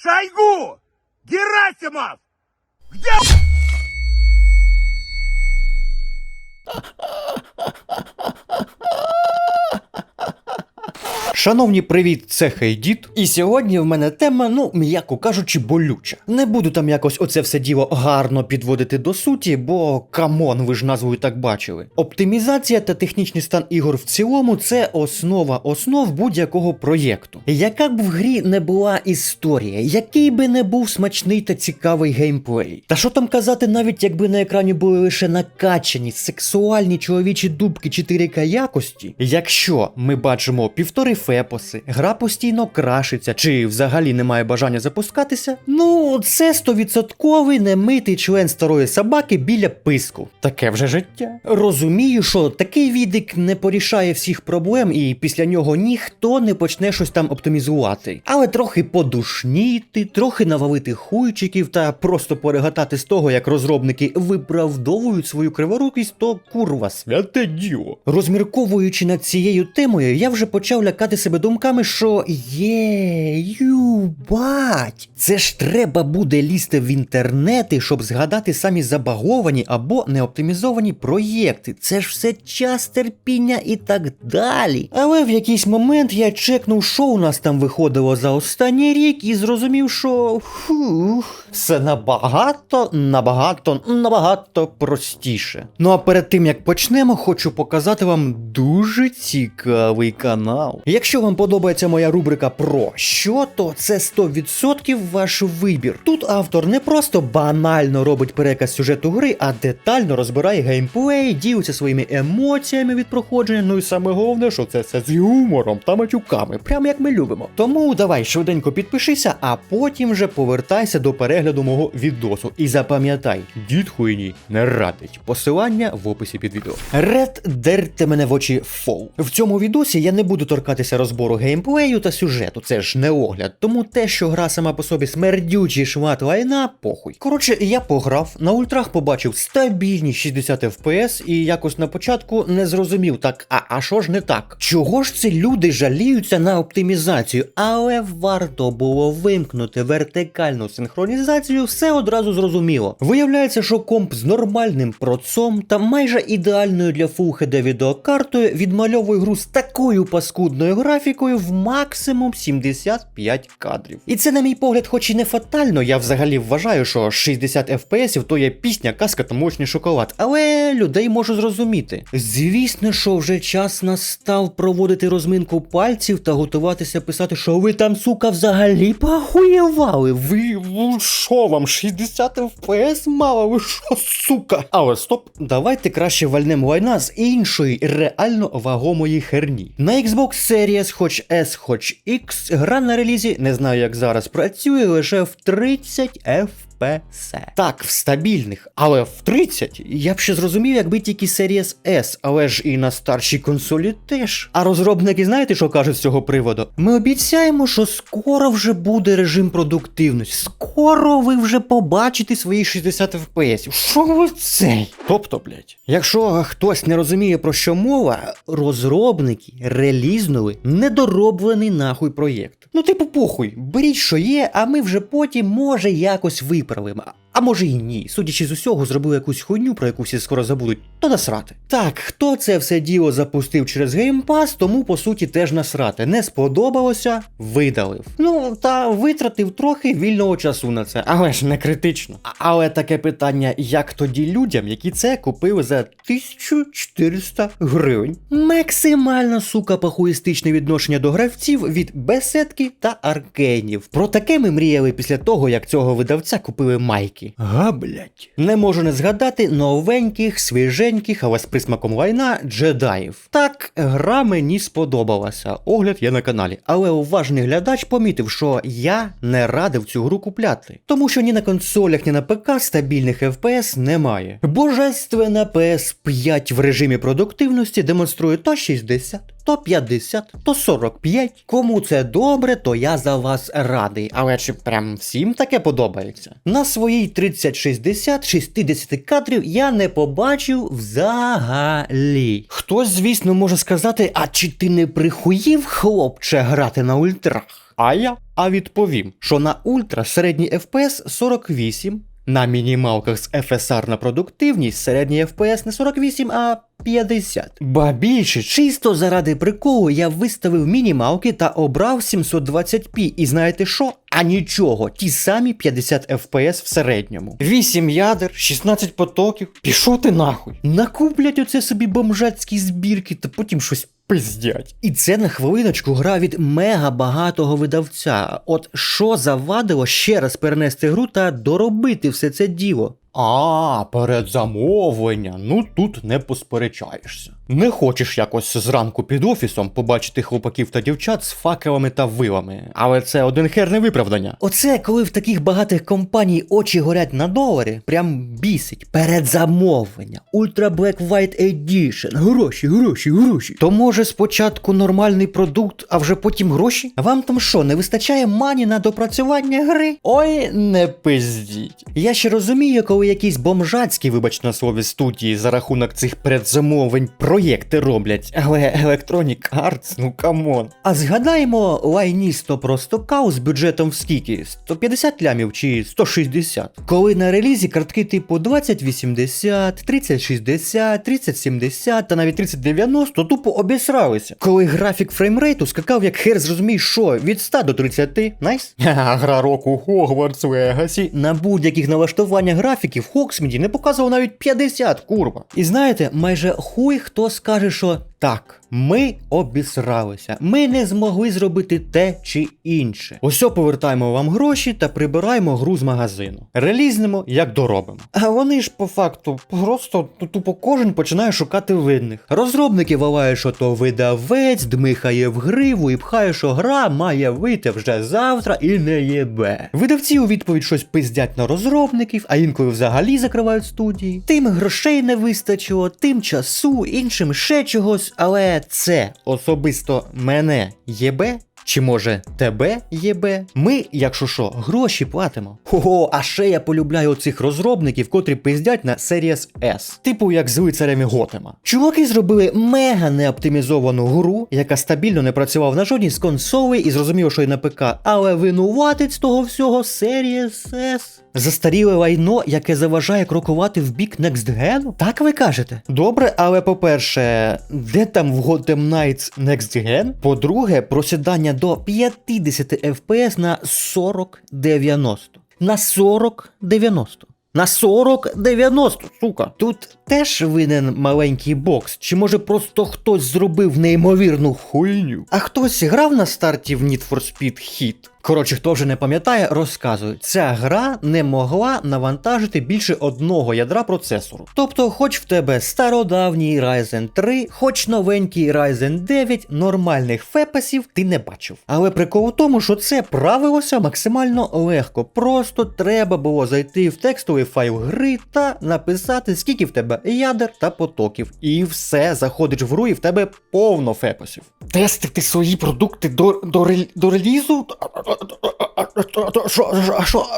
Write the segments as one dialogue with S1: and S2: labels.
S1: Шойгу! Герасимов! Где
S2: Шановні, привіт, це Хейдіт. І сьогодні в мене тема, ну, м'яко кажучи, болюча. Не буду там якось оце все діло гарно підводити до суті, бо камон, ви ж назву і так бачили. Оптимізація та технічний стан ігор в цілому це основа основ будь-якого проєкту. Яка б в грі не була історія, який би не був смачний та цікавий геймплей. Та що там казати, навіть якби на екрані були лише накачані сексуальні чоловічі дубки 4К якості, якщо ми бачимо півтори фепоси, гра постійно крашиться, чи взагалі немає бажання запускатися, ну це стовідсотковий немитий член старої собаки біля писку. Таке вже життя. Розумію, що такий відик не порішає всіх проблем, і після нього ніхто не почне щось там оптимізувати. Але трохи подушніти, трохи навалити хуйчиків та просто перегатати з того, як розробники виправдовують свою криворукість, то курва святе діло. Розмірковуючи над цією темою, я вже почав лякати себе думками, що є, ю, бать, це ж треба буде лізти в інтернети, щоб згадати самі забаговані або неоптимізовані проєкти. Це ж все час терпіння і так далі. Але в якийсь момент я чекнув, що у нас там виходило за останній рік, і зрозумів, що фух, все набагато, набагато, набагато простіше. Ну а перед тим як почнемо, хочу показати вам дуже цікавий канал. Якщо вам подобається моя рубрика про що, то це 100% ваш вибір. Тут автор не просто банально робить переказ сюжету гри, а детально розбирає геймплей, ділиться своїми емоціями від проходження. Ну і саме головне, що це все з гумором та матюками, прямо як ми любимо. Тому давай швиденько підпишися, а потім вже повертайся до перегляду мого відосу. І запам'ятай, дід хуйні не радить. Посилання в описі під відео. Ред дерте мене в очі фол. В цьому відосі я не буду торкатися розбору геймплею та сюжету, це ж не огляд. Тому те, що гра сама по собі смердючий шмат лайна, похуй. Коротше, я пограв, на ультрах побачив стабільні 60 FPS і якось на початку не зрозумів так, а, а що ж не так? Чого ж ці люди жаліються на оптимізацію? Але варто було вимкнути вертикальну синхронізацію, все одразу зрозуміло. Виявляється, що комп з нормальним процом та майже ідеальною для Full HD відеокартою відмальовує гру з такою паскудною графікою в максимум 75 кадрів. І це, на мій погляд, хоч і не фатально, я взагалі вважаю, що 60 FPS то є пісня, казка та мощний шоколад, але людей можу зрозуміти. Звісно, що вже час настав проводити розминку пальців та готуватися писати, що ви там, сука, взагалі похуєвали. Ви що вам 60 FPS мало? Ви що, сука? Але стоп, давайте краще вальнемо лайна з іншої реально вагомої херні. На Xbox Series, хоч S, хоч X, гра на релізі, не знаю як зараз працює, лише в 30 FPS. Так, в стабільних, але в 30 я б ще зрозумів, якби тільки Series S, але ж і на старшій консолі теж. А розробники знаєте, що кажуть з цього приводу? Ми обіцяємо, що скоро вже буде режим продуктивності. Скоро ви вже побачите свої 60 FPS. Що ви цей? Тобто, блять, якщо хтось не розуміє про що мова, розробники релізнули недороблений нахуй проєкт. Ну, типу, похуй, беріть, що є, а ми вже потім, може, якось виправимо. проблема. А може і ні. Судячи з усього, зробили якусь хуйню, про яку всі скоро забудуть, то насрати. Так, хто це все діло запустив через Game Pass, тому по суті теж насрати. Не сподобалося, видалив. Ну та витратив трохи вільного часу на це, але ж не критично. Але таке питання, як тоді людям, які це купили за 1400 гривень. Максимально сука пахуїстичне відношення до гравців від беседки та аркейнів. Про таке ми мріяли після того, як цього видавця купили майки. Га, блять. Не можу не згадати новеньких, свіженьких, але з присмаком лайна джедаїв. Так, гра мені сподобалася. Огляд є на каналі. Але уважний глядач помітив, що я не радив цю гру купляти. Тому що ні на консолях, ні на ПК стабільних FPS немає. Божественна PS5 в режимі продуктивності демонструє то 60, то 50, то 45. Кому це добре, то я за вас радий. Але чи прям всім таке подобається? На своїй 3060 60 кадрів я не побачив взагалі. Хтось, звісно, може сказати, а чи ти не прихуїв, хлопче, грати на ультрах? а я? А відповім, що на ультра середній FPS 48, на мінімалках з FSR на продуктивність середній FPS не 48, а 50. Ба більше, чисто заради приколу я виставив мінімалки та обрав 720p. І знаєте що? А нічого, ті самі 50 FPS в середньому. 8 ядер, 16 потоків. Пішов ти нахуй. Накуплять оце собі бомжацькі збірки та потім щось пиздять. І це на хвилиночку гра від мега багатого видавця. От що завадило ще раз перенести гру та доробити все це діло? А, передзамовлення. Ну тут не посперечаєшся. Не хочеш якось зранку під офісом побачити хлопаків та дівчат з факелами та вилами. Але це один хер не виправдання. Оце коли в таких багатих компаній очі горять на доларі, прям бісить. Передзамовлення. Ultra Black White Edition. Гроші, гроші, гроші. То може спочатку нормальний продукт, а вже потім гроші? Вам там що, не вистачає мані на допрацювання гри? Ой, не пиздіть. Я ще розумію, коли якісь бомжацькі, вибач на слові, студії за рахунок цих передзамовлень проєкти роблять, але Electronic Arts, ну камон. А згадаємо лайністо про стокау з бюджетом в скільки? 150 лямів чи 160? Коли на релізі картки типу 2080, 3060, 3070 та навіть 3090 тупо обісралися. Коли графік фреймрейту скакав як хер зрозумій, що від 100 до 30. Найс? Ха, Гра року Hogwarts Legacy. На будь-яких налаштуваннях графіків Хоксміді не показував навіть 50, курва. І знаєте, майже хуй хто скаже, що так, ми обісралися, ми не змогли зробити те чи інше. Ось повертаємо вам гроші та прибираємо гру з магазину. Релізнемо, як доробимо. А вони ж по факту просто тупо кожен починає шукати винних. Розробники валають, що то видавець дмихає в гриву і пхає, що гра має вийти вже завтра і не єбе. Видавці у відповідь щось пиздять на розробників, а інколи взагалі закривають студії. Тим грошей не вистачило, тим часу, іншим ще чогось, але це особисто мене єбе. Чи може тебе єбе? Ми, якщо що, гроші платимо. Ого, а ще я полюбляю цих розробників, котрі пиздять на Series S, типу як з лицарями Готема. Чуваки зробили мега неоптимізовану гру, яка стабільно не працювала на жодній з консолей і зрозуміло, що й на ПК, але винуватець того всього Series S. Застаріле лайно, яке заважає крокувати в бік Next Gen? Так ви кажете? Добре, але по-перше, де там в Gotham Knights Next Gen? По-друге, просідання до 50 FPS на 40-90. На 40-90. На 40-90, сука. Тут теж винен маленький бокс, чи може просто хтось зробив неймовірну хуйню? А хтось грав на старті в Need for Speed Hit? Коротше, хто вже не пам'ятає, розказую. Ця гра не могла навантажити більше одного ядра процесору. Тобто, хоч в тебе стародавній Ryzen 3, хоч новенький Ryzen 9, нормальних фепасів ти не бачив. Але прикол у тому, що це правилося максимально легко. Просто треба було зайти в текстовий файл гри та написати, скільки в тебе ядер та потоків. І все, заходиш в гру, і в тебе повно фепасів. Тестити свої продукти до, до, до релізу?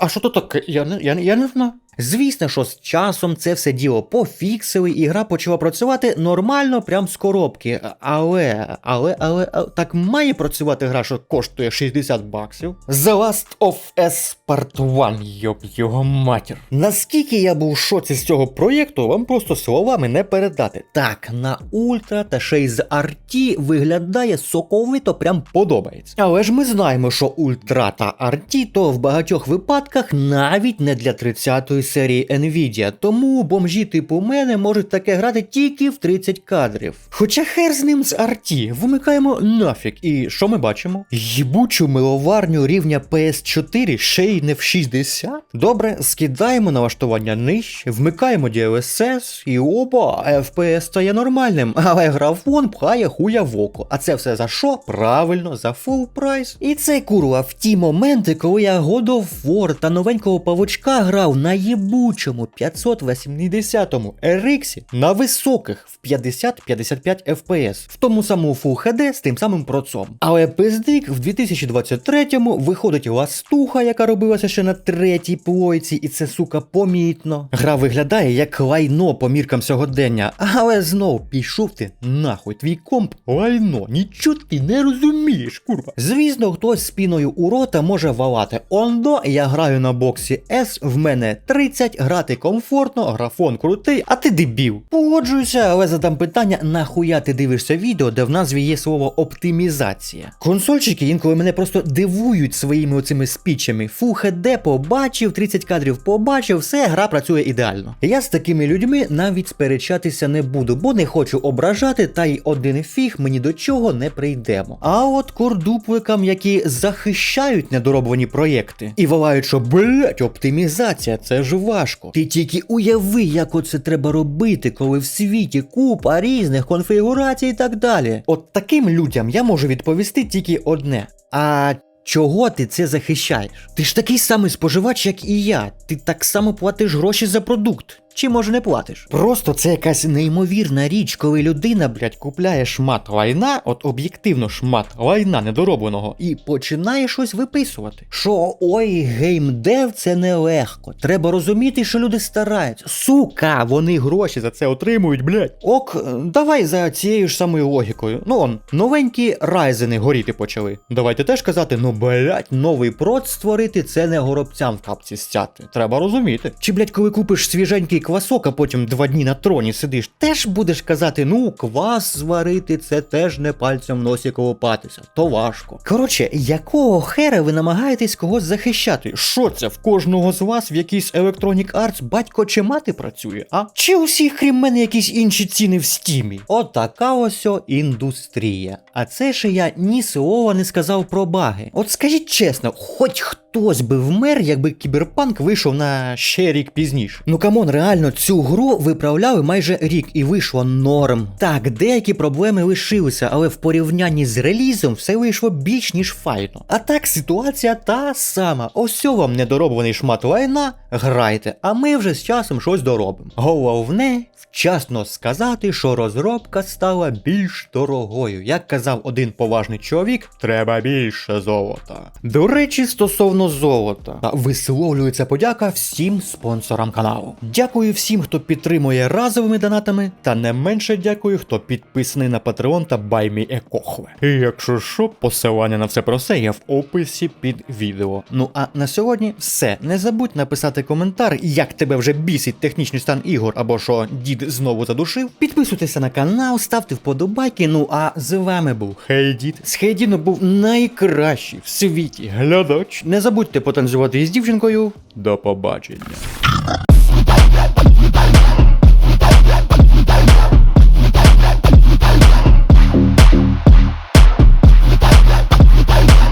S2: А що, тут таке? Я не знаю. Звісно, що з часом це все діло пофіксили, і гра почала працювати нормально, прям з коробки. Але, але, але, а, так має працювати гра, що коштує 60 баксів. The Last of Us Part 1, йоп його матір. Наскільки я був в шоці з цього проєкту, вам просто словами не передати. Так, на ультра та ще й з RT виглядає соковито, прям подобається. Але ж ми знаємо, що ультра та RT то в багатьох випадках навіть не для 30-ї серії Nvidia, тому бомжі типу мене можуть таке грати тільки в 30 кадрів. Хоча хер з ним з RT, вимикаємо нафіг. І що ми бачимо? Їбучу миловарню рівня PS4 ще й не в 60. Добре, скидаємо налаштування нижче, вмикаємо DLSS і опа, FPS стає нормальним, але графон пхає хуя в око. А це все за що? Правильно, за full прайс. І це курва в ті моменти, коли я God of War та новенького павучка грав на єбучому 580-му RX на високих в 50-55 FPS, в тому самому Full HD з тим самим процом. Але пиздик в 2023-му виходить ластуха, яка робилася ще на третій плойці, і це сука помітно. Гра виглядає як лайно по міркам сьогодення, але знов пішов ти нахуй, твій комп лайно, нічого ти не розумієш, курва. Звісно, хтось спіною у рота може валати. Ондо, я граю на боксі S, в мене 30, грати комфортно, графон крутий, а ти дебіл. Погоджуюся, але задам питання, нахуя ти дивишся відео, де в назві є слово оптимізація. Консольчики інколи мене просто дивують своїми оцими спічами. Full HD побачив, 30 кадрів побачив, все, гра працює ідеально. Я з такими людьми навіть сперечатися не буду, бо не хочу ображати, та й один фіг мені до чого не прийдемо. А от кордупликам, які захищають недороблені проєкти і волають, що блять, оптимізація, це ж важко. Ти тільки уяви, як оце треба робити, коли в світі купа різних конфігурацій і так далі. От таким людям я можу відповісти тільки одне. А Чого ти це захищаєш? Ти ж такий самий споживач, як і я. Ти так само платиш гроші за продукт. Чи може не платиш? Просто це якась неймовірна річ, коли людина, блядь, купляє шмат лайна, от об'єктивно шмат лайна недоробленого, і починає щось виписувати. Що ой, геймдев це нелегко. Треба розуміти, що люди стараються. Сука, вони гроші за це отримують, блядь. Ок, давай за цією ж самою логікою. Ну он, новенькі райзени горіти почали. Давайте теж казати, ну блядь, новий проц створити це не горобцям в капці стяти. Треба розуміти. Чи, блядь, коли купиш свіженький квасок, а потім два дні на троні сидиш, теж будеш казати, ну, квас зварити, це теж не пальцем носі колопатися. То важко. Коротше, якого хера ви намагаєтесь когось захищати? Що це в кожного з вас в якийсь Electronic Arts батько чи мати працює, а? Чи у всіх, крім мене, якісь інші ціни в стімі? Отака ось індустрія. А це ще я ні слова не сказав про баги. От скажіть чесно, хоч хтось би вмер, якби кіберпанк вийшов на ще рік пізніше. Ну камон, реально, цю гру виправляли майже рік і вийшло норм. Так, деякі проблеми лишилися, але в порівнянні з релізом все вийшло більш ніж файно. А так ситуація та сама. Ось вам недороблений шмат лайна, грайте, а ми вже з часом щось доробимо. Головне вчасно сказати, що розробка стала більш дорогою. Як казав один поважний чоловік, треба більше золота. До речі, стосовно золота, висловлюється подяка всім спонсорам каналу. Дякую всім, хто підтримує разовими донатами, та не менше дякую, хто підписаний на Patreon та BuyMeACochve. І якщо що, посилання на все про все є в описі під відео. Ну а на сьогодні все. Не забудь написати коментар, як тебе вже бісить технічний стан ігор, або що дід знову задушив. Підписуйтеся на канал, ставте вподобайки. Ну а з вами був Хейдід. З Хейдіно був найкращий в світі глядач. Не забудьте потанцювати із дівчинкою. До побачення.